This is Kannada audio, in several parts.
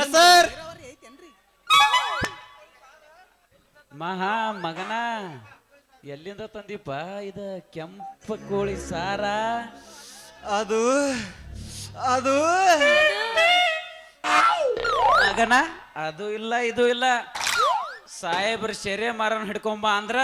ಎಸ್ ಸರ್ ಮಹಾ ಮಗನ ಎಲ್ಲಿಂದ ತಂದಿಪ್ಪ ಇದ ಕೆಂಪ ಕೋಳಿ ಸಾರ? ಅದು ಅದು. ಮಗನ ಅದು ಇಲ್ಲ ಇದು ಇಲ್ಲ. ಸಾಹೇಬ್ರ ಶೆರೆ ಮರನ ಹಿಡ್ಕೊಂಬ ಅಂದ್ರ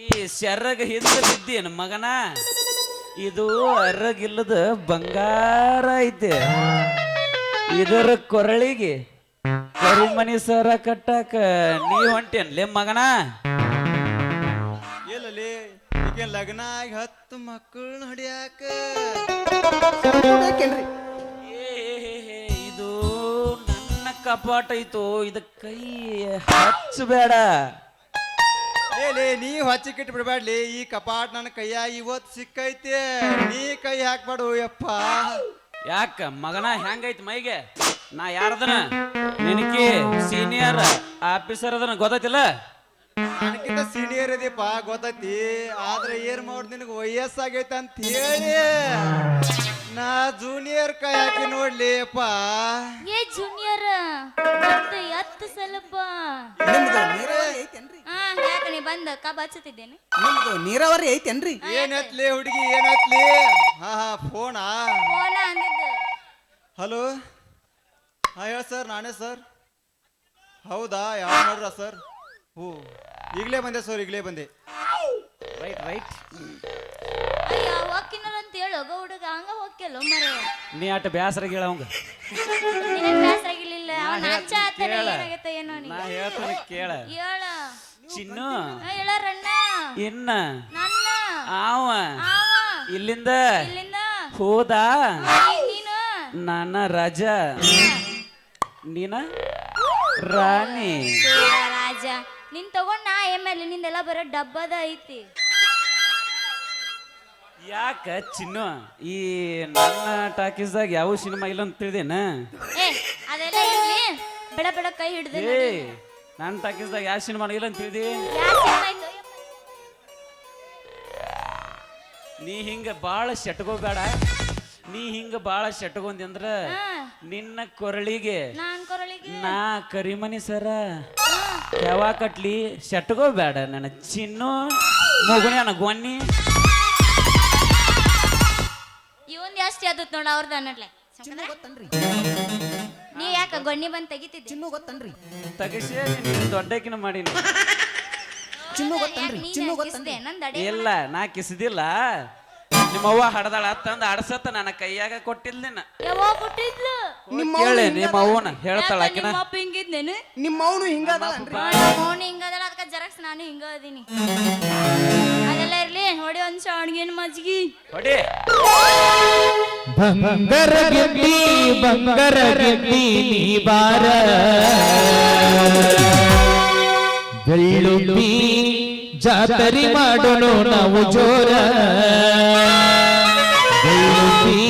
ಈ ಶೆರಗ ಹಿಂದೆ ಬಿದ್ದೇನು ಮಗನ. ಇದು ಅರಗಿಲ್ಲದ ಬಂಗಾರ ಐತೆ. ಇದರ ಕೊರಳಿಗೆ ಕರಿಮನಿ ಸರ ಕಟ್ಟಾಕ ನೀ ಹೊಂಟೇನ್ಲೆ ಮಗನ? ಎಲ್ಲಲ್ಲಿ? ಈಗ ಲಗ್ನ ಆಗಿ ಹತ್ತು ಮಕ್ಕಳನ್ನ ಹೊಡಿಯಾಕ? ಏ, ಇದು ನನ್ನ ಕಪಾಟ ಐತು ಇದ ಕೈ ಹಚ್ಚಬೇಡ. ಏಲೇ ನೀ ಹೊಚ್ಚಿಕಿಟ್ಟು ಬಿಡಬೇಡ್ಲಿ ಈ ಕಪಾಟ್ ನನ್ನ ಕೈಯಾಗ ಇವತ್ತು ಸಿಕ್ಕೈತೆ ನೀ ಕೈ ಹಾಕ್ಬೇಡು ಯಪ್ಪ. ಯಾಕ ಮಗನ ಹೆಂಗೈತಿ ಮೈಗೆ? ನಾ ಯಾರದನ? ನಿನಕಿ ಸೀನಿಯರ್ ಆಫೀಸರ್ ಅದನ ಗೊತ್ತೈತಿಲ್ಲ? ನನಗಿಂತ ಸೀನಿಯರ್ ಇದೀಪ ಗೊತ್ತೈತಿ. ಆದ್ರೆ ಏನ್ ಮಾಡ್ ನಿನಗೆ ಆಗೈತ ಅಂತ ಹೇಳಿ ನಾ ಜೂನಿಯರ್ ಕೈ ಹಾಕಿ ನೋಡ್ಲಿ ಅಪ್ಪ ಏ ಜೂನಿಯರ್ ಮತ್ತೆ ಎತ್ತು ನಿಮ್ದು ಐತೇನ್ರಿ? ಹಾ ಯಾಕೆ ನೀ ಬಂದ ಕಬ್ಬ ಹಚ್ಚುತ್ತಿದ್ದೇನೆ? ನಿಮ್ದು ನೀರಾವರಿ ಐತೇನ್ರಿ? ಏನತ್ಲಿ ಹುಡುಗಿ ಏನತ್ಲಿ ಹಾ ಹಾ ಫೋನಾ? ಫೋನ ಅಂದಿದ್ದು. ಹಲೋ? ಹಾ ಹೇಳ ಸರ್ ನಾನೇ ಸರ್. ಹೌದಾ ಯಾವ ನೋಡ್ರ ಸರ್? ಹೂ ಈಗಲೇ ಬಂದೆ ಸರ್ ಈಗಲೇ ಬಂದೆ. ರೈಟ್ ರೈಟ್ ಅಯ್ಯ ಹೋಗ್ಕಿನಾರ ಅಂತ ಹೇಳು ಒಬ್ಬ ಹುಡುಗ ಹಂಗ ಹೋಗ್ಕೆಲ್ಲ ಮರೆ? ನೀ ಆಟ ಬ್ಯಾಸರ ಹೇಳವಂಗ ನಿನಗೆ ಬೇಸರ ಆಗಿರ್ಲಿಲ್ಲ ಅವನ ಹಂಚ ಆತನ ಕೇಳ. ಏನಾಗೈತೆ ಏನೋ ನಾ ನೀ ಹೇಳ್ತಾನೆ ಕೇಳ. ಹೇಳ. ಚಿನ್ನು. ಇನ್ನ ಆವ. ಆವ. ಇಲ್ಲಿಂದ? ಇಲ್ಲಿಂದ. ಹೋದ? ನೀನು. ನನ್ನ ರಾಜ. ನೀನ? ರಾಣಿ. ರಾಜ. ನಿನ್ ತಗೊಂಡ್ ನಾ ಎಮ್ಮೆಲೆ ನಿಂದೆಲ್ಲ ಬರೋ ಡಬ್ಬದ ಐತಿ. ಯಾಕ ಚಿನ್ನು? ಈ ನನ್ನ ಟಾಕೀಸ್ದಾಗ ಯಾವ ಸಿನಿಮಾ ಇಲ್ಲ ಅಂತ ತಿಳಿದೇನ? ಏ ಅದೆಲ್ಲ ಇರ್ಲಿ. ಬೆಡ ಬೆಡ ಕೈ ಹಿಡ್ದು ನನ್ನ ಟಾಕೀಸ್ದಾಗ ಯಾವ ಸಿನಿಮಾ ಇಲ್ಲ ಅಂತ ತಿಳಿದಿ? ನೀ ಹಿಂಗ ಬಾಳ ಶೆಟ್ಕೋಬೇಡ ನೀ ಹಿಂಗ ಬಾಳ ಶೆಟ್ಕೊಂಡಿ ಅಂದ್ರ ನಿನ್ನ ಕೊರಳಿಗೆ ನಾನ್ ಕೊರಳಿಗೆ? ನಾ ಕರಿಮನಿ ಸರ. ಯಾವ ಕಟ್ಲಿ ಶೆಟ್ಕೋಬೇಡ ನನ್ನ ಚಿನ್ನು ಮಗುಣ್ಯಾನ ಗೊನ್ನಿ ಇವನ್ ಜಾಸ್ತಿ ಆದತ್ ನೋಡ ಅವ್ರದ್ದು ನನ್ನ ಗೊತ್ತನ್ರಿ? ನೀ ಯಾಕ ಗೊನ್ನಿ ಬಂದ್ ತೆಗಿತಿದ್ದೆ? ಚಿನ್ನು ಗೊತ್ತನ್ರಿ. ತಗಸೇ ನೀನು ದೊಡ್ಡಕಿನ ಮಾಡೀನಿ. ಚಿನ್ನು ಗೊತ್ತನ್ರಿ ನೀನ್ ಚಿನ್ನು ಗೊತ್ತನ್ರಿ. ಇಲ್ಲ ನಾ ಕಿಸಿದಿಲ್ಲ. ನಿಮ್ಮವ್ವ ಹಡದಾಳ ತಂದ ಆಡ್ಸತ್ತ ನನ್ನ ಕೈಯಾಗ ಕೊಟ್ಟಿಲ್ದಿನ ನಿನ್ನ. ಯಾವಾಗ ಕೊಟ್ಟಿದ್ಲು? ನಿಮ್ಮ ಕೇಳಿ ಅವ್ನು ನಿಮ್ಮ ಅವ್ವನ ಹೇಳ್ತಾಳ ಆಕಿನ. ನಿಮ್ಮ ಅಪ್ಪ ಹಿಂಗಿದ್ನೇನು ನಿಮ್ಮ ಅವನು ಹಿಂಗದಲ್ರಿ ಮೌನ ಹಿಂಗದಲ್ಲ ಅದಕ್ಕೆ ಜರಕ್ಸ್ ನಾನು ಹಿಂಗ ಅದೀನಿ. ನೋಡಿ ಒಂದ್ ಶಾಣ್ಗಿನ ಮಜ್ಗಿ. ಹೊಡಿ. ಬಂಗರ ಗೆದ್ದಿ ಬಂಗರ ಗೆದ್ದಿ ನೀ ಬಾರ. ಬೆಳ್ಳುಳ್ಳಿ ಜಾತರಿ ಮಾಡೋಣ ನಾವು ಜೋರ. ಬೆಳ್ಳುಳ್ಳಿ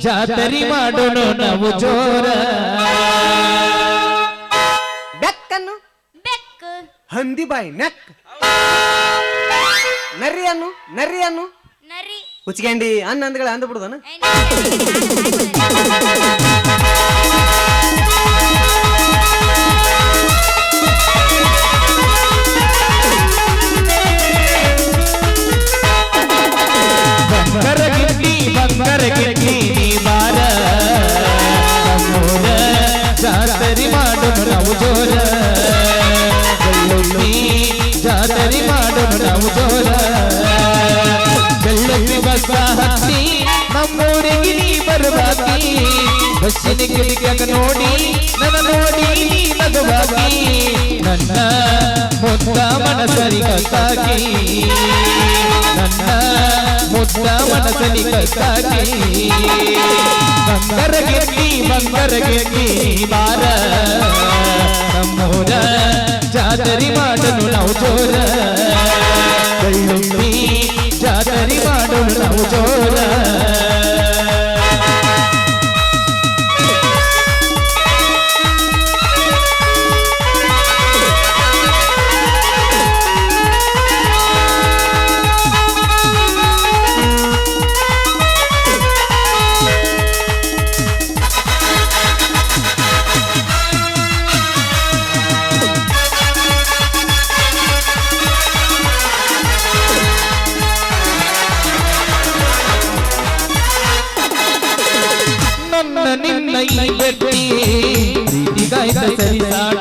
ಜಾತರಿ ಮಾಡೋಣ ನಾವು ಜೋರ. ಬೆಕ್ಕನ್ನು. ಬೆಕ್ಕು. ಹಂದಿ ಬಾಯಿ ನೆಕ್. ನರಿಯನ್ನು ನರಿಯನ್ನು ನರಿ ಹುಚ್ಕೇಂಡಿ ಅನ್ನ ಅಂದ್ಗಳ ಅಂದ್ ಬಿಡುದನ ಏ, ನರಿ, ಬೆಳ್ಳುಳ್ಳಿ ಬಸ್ಸ ಹತ್ತಿ ನಮ್ಮೂರಿಗೆ ನೀ ಬರಬಾಕಿ ಬಸ್ಸಿನ ಕಿರಿಕಾಗ ನೋಡಿ ನನ್ನ ನೋಡಿ ನೀ ನಗಬಾಕಿ ನನ್ನ ಮುದ್ದ ಮನಸರಿ ಕತ್ತಾಕಿ ನನ್ನ ಮುದ್ದ ಮನಸಲಿ ಕತ್ತಾಕಿ ಬಂಗರ ಗೆದ್ದಿ ಬಂಗರ ಗೆದ್ದಿ ಬಾರ ನಮ್ಮೂರ ಜಾತರಿ ಮಾಡಲು ನಾವು ಜೋರ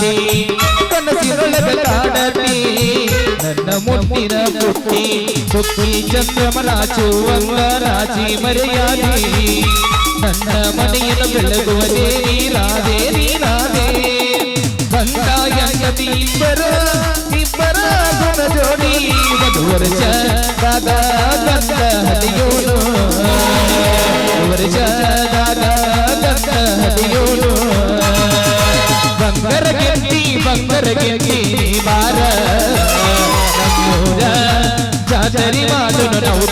ಸರಿಸಾಟಿ ಕನಸಿನೊಳಗ ಕಾಡತಿ ನನ್ನ ಮುಟ್ಟಿನ ಪುಟ್ಟಿ ಸುತ್ತಿ ಚಂದ್ರಮರಾಚುವಂಗ ರಾಜಿ ಮರೆಯಾದಿ ನನ್ನ ಮನೆಯನ್ನು ಬೆಳಗುವದೇ ನೀರಾದೆ ನೀರಾದೆ ಬಂದ ಎಂಗದಿ ಇಬ್ಬರ ಇಬ್ಬರ ಗುಣ ಜೋಡಿ ಒಂದು ವರ್ಷ ದಾಗ ಗಂಧ ಹದಿಯೋಳು ವರ್ಷ ಬಂಗರ ಗೆದ್ದಿ ಬಾರ ನಮ್ಮೂರ ಜಾತರಿ ಮಾಡೋಣ ನಾವು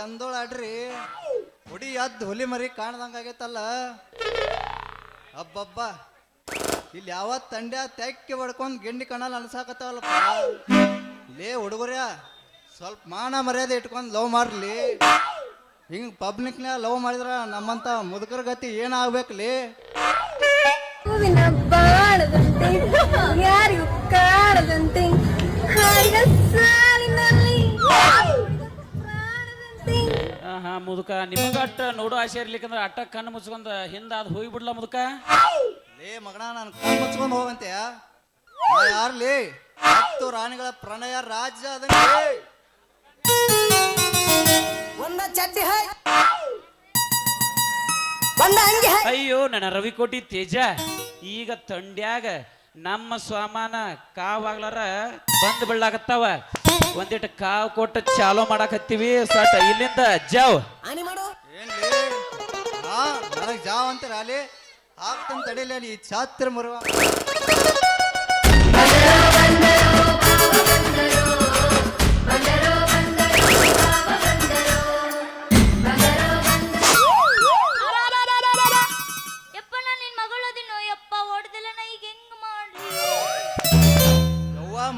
ಧೂಳು ಕೆಂದೋಳ ಆಡ್ರಿ ಹುಡಿ ಎದ್ದು ಹುಲಿ ಮರಿ ಕಾಣ್ದಂಗ ಆಗೈತಲ್ಲ. ಅಬ್ಬಬ್ಬ. ಇಲ್ಲಿ ಯಾವತ್ ತಂಡ್ಯ ತೆಕ್ಕಿ ಹೊಡ್ಕೊಂಡ್ ಗಿಂಡಿ ಕಣಲ್ ಅನ್ಸಾಕತ್ತಾವಲ್ಲಪ್ಪ. ಲೇ ಹುಡುಗರ್ಯ ಸ್ವಲ್ಪ ಮಾನ ಮರ್ಯಾದೆ ಇಟ್ಕೊಂಡ್ ಲವ್ ಮಾಡ್ಲಿ. ಹಿಂಗ್ ಪಬ್ಲಿಕ್ನ ಲವ್ ಮಾಡಿದ್ರ ನಮ್ಮಂತ ಮುದುಕರ ಗತಿ ಏನಾಗ್ಬೇಕ್ಲಿ? ಹೂವಿನ ಬಾಳದಂತೆ, ಯಾರಿಗೂ ಹಾಡಿದ ಹಾ ಮುದುಕ ನಿಮಗಟ್ಟ ನೋಡು ಆಸೆ ಇರ್ಲಿಕ್ಕಂದ್ರ ಅಟ್ಟ ಕಣ್ಣು ಮುಚ್ಕೊಂಡ ಹಿಂದ ಅದು ಹೋಗ್ಬಿಡ್ಲ ಮುದುಕ. ಲೇ ಮಗನ ನಾನು ಕಣ್ ಮುಚ್ಕೊಂಡು ಹೋಗಂತೆ. ಯಾರ್ಲಿ? ಹತ್ತು ರಾಣಿಗಳ ಪ್ರಣಯ ರಾಜ್ಯ ಅದಂಗೆ ಒಂದ ಚಡ್ಡಿ ಹೈ. ಒಂದ ಅಂಗಿ ಹೈ. ಅಯ್ಯೋ ನನ್ನ ರವಿಕೋಟಿ ತೇಜ ಈಗ ತಂಡ್ಯಾಗ ನಮ್ಮ ಸ್ವಾಮಾನ ಕಾವಾಗ್ಲಾರ ಬಂದ್ ಬೀಳಾಕತ್ತಾವ ಒಂದಿಟ್ಟು ಕಾವ್ ಕೊಟ್ಟು ಚಾಲೋ ಮಾಡಾಕತ್ತೀವಿ ಸಟ್ ಇಲ್ಲಿಂದ ಜಾವ್. ಆನಿ ಮಾಡು. ಏನ್ಲಿ? ಹಾ ನನಗ್ ಜಾವ್ ಅಂತ ಅಲ್ಲಿ? ಆಗ್ತಂತ ತಡಿಲಿ ಈ ಛಾತ್ರ ಮರುವ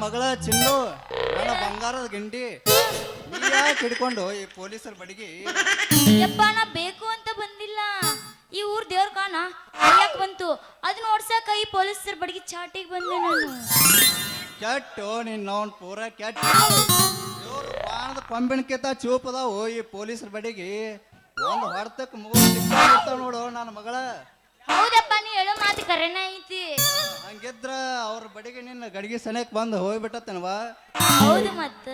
ಮಗಳ ಚಿನ್ನು ನನ್ನ ಬಂಗಾರದ ಗಿಂಡಿ ನೀ ಯಾಕೆ ಹಿಡ್ಕೊಂಡು ಈ ಪೊಲೀಸರ ಬಡಿಗೆ. ಯಪ್ಪ ನಾ ಬೇಕು ಅಂತ ಬಂದಿಲ್ಲ. ಈ ಊರ್ ದೇವ್ರ ಕಾಣ ಯಾಕೆ ಬಂತು. ಅದನ್ನ ಓಡ್ಸಕ ಈ ಪೊಲೀಸರ ಬಡಿಗೆ ಚಾಟಿಗೆ ಬಂದೆ ನಾನು. ಕೆಟ್ಟು ನಿನ್ನ ನೋನ್ ಪೂರ ಕೆಟ್ಟ. ಇವ್ರು ಬಾಣದ ಕೊಂಬಿಣಕ್ಕಿಂತ ಚೂಪದಾವು ಈ ಪೊಲೀಸರ ಬಡಿಗೆ. ಒಂದು ಹೊಡ್ತಕ್ಕೆ ಮೂರು ನೋಡು ನನ್ನ ಮಗಳ. ಹೌದಪ್ಪ ನೀ ಹೇಳೋ ಮಾತು ಕರೆನ ಐತಿ. ಹಂಗಿದ್ರ ಅವ್ರ ಬಡಿಗೆ ನಿನ್ನ ಗಡಿಗೆ ಸನೇಕ್ ಬಂದು ಹೋಗ್ಬಿಟ್ಟತ್ತೇನವಾ ಹೌದು ಮತ್ತ.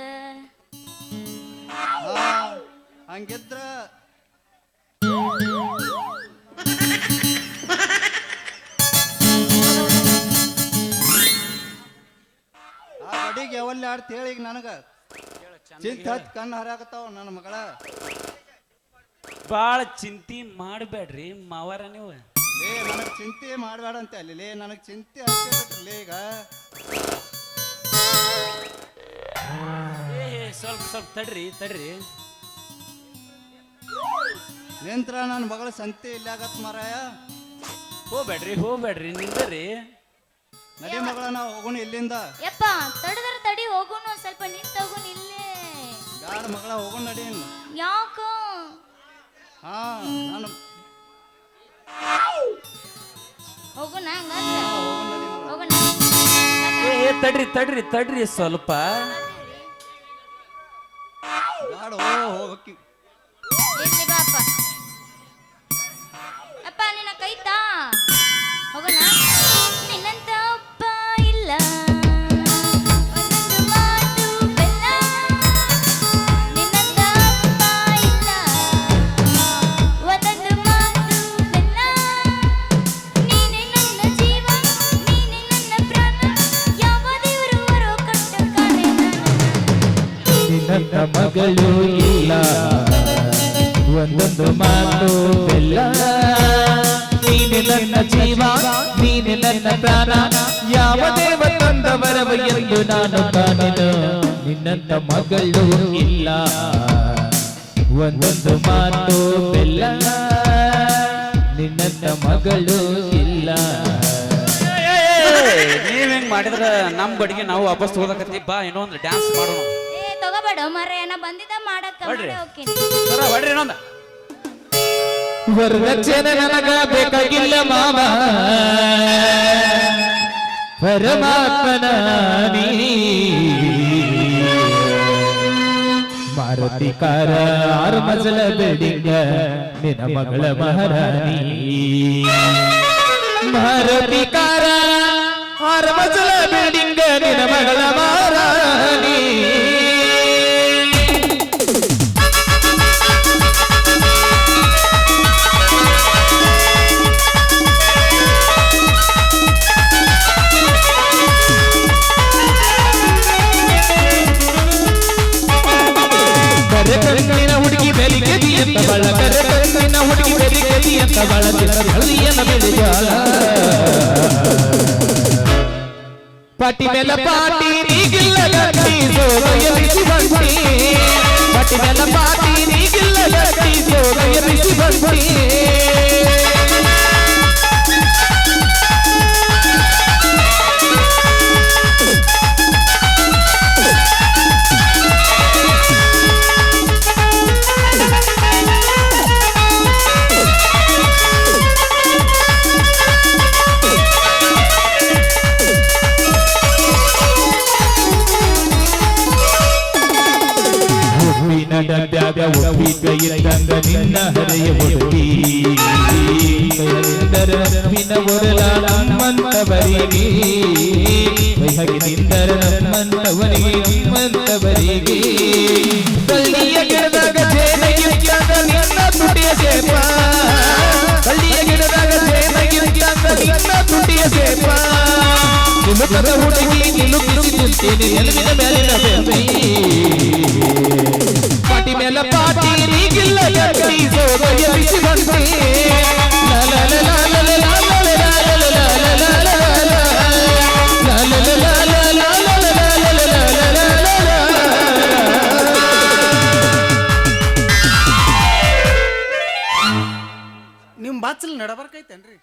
ಹಂಗಿದ್ರ ಆ ಬಡಿಗೆ ಯಾವಲ್ಲಿ ಆಡ್ತ ಹೇಳಿ ಈಗ ನನಗ. ಚಿಂತೆ ಹತ್ ಕಣ್ಣು ಹರಾಕತ್ತಾವ ನನ್ನ ಮಗಳ. ಬಾಳ ಚಿಂತಿ ಮಾಡಬೇಡ್ರಿ ಮಾವರ ನೀವು. ಲೇ ನನಗೆ ಚಿಂತೆ ಮಾಡಬೇಡ ಅಂತ ಅಲ್ಲಿ. ಲೇ ನನಗೆ ಚಿಂತೆ ಈಗ. ಏ ಏ, ಸ್ವಲ್ಪ ಸ್ವಲ್ಪ ತಡ್ರಿ ತಡ್ರಿ. ನಿಂತ್ರ ನನ್ನ ಮಗಳ ಸಂತೆ ಇಲ್ಲಾಗತ್ ಆಗತ್ ಮಾರಾಯ. ಹೋಗ್ಬೇಡ್ರಿ ಹೋಗ್ಬೇಡ್ರಿ ನಿಂದ್ರಿ ನಡಿ ಮಗಳ ನಾವು ಹೋಗೋಣ ಇಲ್ಲಿಂದ. ಯಪ್ಪ ತಡದ್ರ ತಡಿ ಹೋಗುನು ಸ್ವಲ್ಪ ನಿಂತ ಹೋಗೋಣ ಇಲ್ಲೇ. ಗಾಡ ಮಗಳ ಹೋಗೋಣ ನಡಿ. ಯಾಕ? ಹಾ ನಾನು ಹೋಗೋಣ ಏ ತಡ್ರಿ ತಡ್ರಿ ತಡ್ರಿ ಸ್ವಲ್ಪ. ಹೋಗಕ್ಕಿ. ಮಾತು ಬೆಲ್ಲ. ನೀನೆ ನನ್ನ ಜೀವ ನೀನೆ ನನ್ನ ಪ್ರಾಣ. ಯಾವ ದೇವ ತಂದವರವ ಎಂದು ನಾನು ಕಾಣಿದ ನಿನ್ನಂತ ಮಗಳು ಇಲ್ಲ. ಒಂದೊಂದು ಮಾತು ಬೆಲ್ಲ. ನಿನ್ನಂತ ಮಗಳು ಇಲ್ಲ. ನೀವ್ ಮಾಡಿದ್ರ? ನಮ್ ಬಡಿಗೆ ನಾವು ವಾಪಸ್ ತಗೋದಕತ್ತಿ ಬಾ ಏನೋ ಒಂದು ಡ್ಯಾನ್ಸ್ ಮಾಡೋಣ. ಏ ತಗೋಬೇಡ ಮರ ಏನ ಬಂದಿದ್ದ ಮಾಡಕ್ಕೆ. ಮಾಡ್ರಿ ಬಡ್ರಿ ಇನ್ನೊಂದು. ವರದಕ್ಷಿಣೆ ನನಗ ಬೇಕಾಗಿಲ್ಲ ಮಾವ ಪರಮಾತ್ಮನ ನೀ. ಮಾರುತಿ ಕಾರ ಆರು ಮಜಲ ಬಿಲ್ಡಿಂಗ್ ನಿನ್ನ ಮಗಳ ಮಹಾರಾಣಿ ಮಾರುತಿ ಕಾರ ಆರು ಮಜಲ ಬಿಲ್ಡಿಂಗ್ ನಿನ್ನ ಮಗಳ ಮಹಾರಾಣಿ ಬಳ ಕರೆ ಕರೆಂದಿನ ಹುಡುಗಿ ಬೆಳಿ ಕಲಿ ಅಂತ ಬಳ ಹಳ್ಳಿಯನ ಬೆಳೆಯಾಳ ಪಟಿ ಮೇಲ ಪಾಟಿ ನೀಗಿಲ್ಲ ಗಟ್ಟಿ ಸೋದಯರಿಸಿ ಬಂತಿ ಪಟಿ ಮೇಲ ಪಾಟಿ ನೀಗಿಲ್ಲ ಗಟ್ಟಿ ಸೋದಯರಿಸಿ ಬಂತಿ ಇದ್ದಂಗ ನಿನ್ನ ಹರೆಯ ಹುಡುಗಿ ಕೈಯಿಂದರ ನಮ್ಮಿನ ಒರಲ ನಮ್ಮಂತವರಿಗೆ ಕೈಹಗಿನಿಂದರ ನಮ್ಮಂತವರಿಗೆ ನಿಮ್ಮಂತವರಿಗೆ ಕಳ್ಳಿಯ ಗಿಡದಾಗ ಜೇನಗಿದ್ದಾಗ ನಿನ್ನ ತುಟಿಯ ಸೇಪ ಕಳ್ಳಿಯ ಗಿಡದಾಗ ಜೇನಗಿದ್ದಾಗ ನಿನ್ನ ತುಟಿಯ ಸೇಪ ನಿಲುಕದ ಹುಡುಗಿ ನಿಲುಕಿಸಿ ನಿಂತೀನಿ ಎಲ್ಲಿನ ಮೇಲಿನ ಬೆಂಬಿ ಪಾಟಿ ಮೇಲ ಪಾಟಿ ನಿಮ್ಮ ಬಾಚಲ್ ನಡಬರ್ಕೈತೇನ್ರಿ